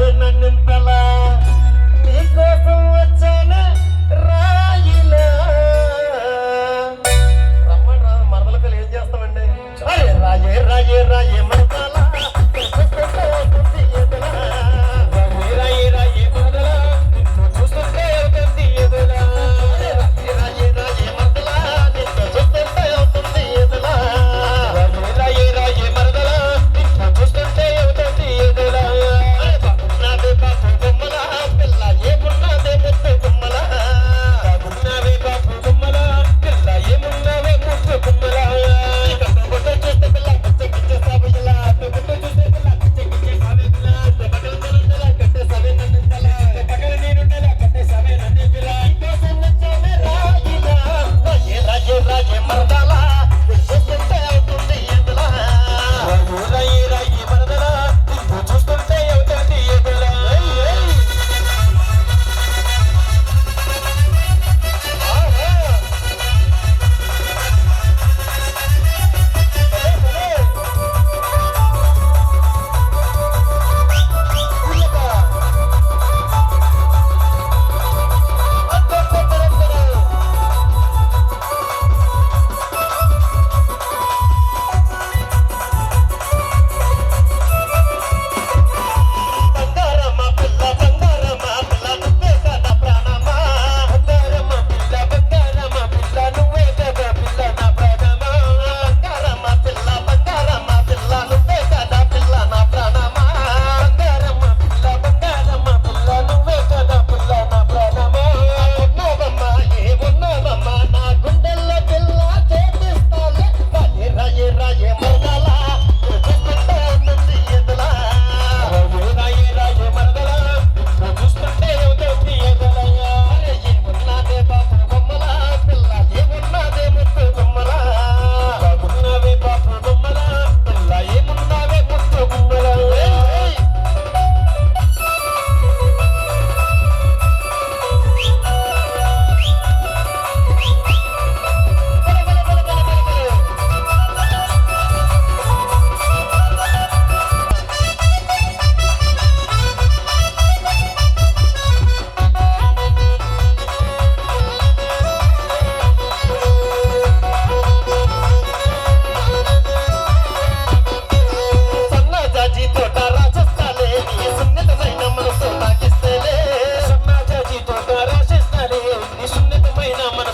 ఎవరు నన్నింపలా నీకోసం వచ్చాను రాయిలా. రమ్మరా మరదలకలు ఏం చేస్తామండి? రాయే రాయే రాయే మరదాల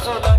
so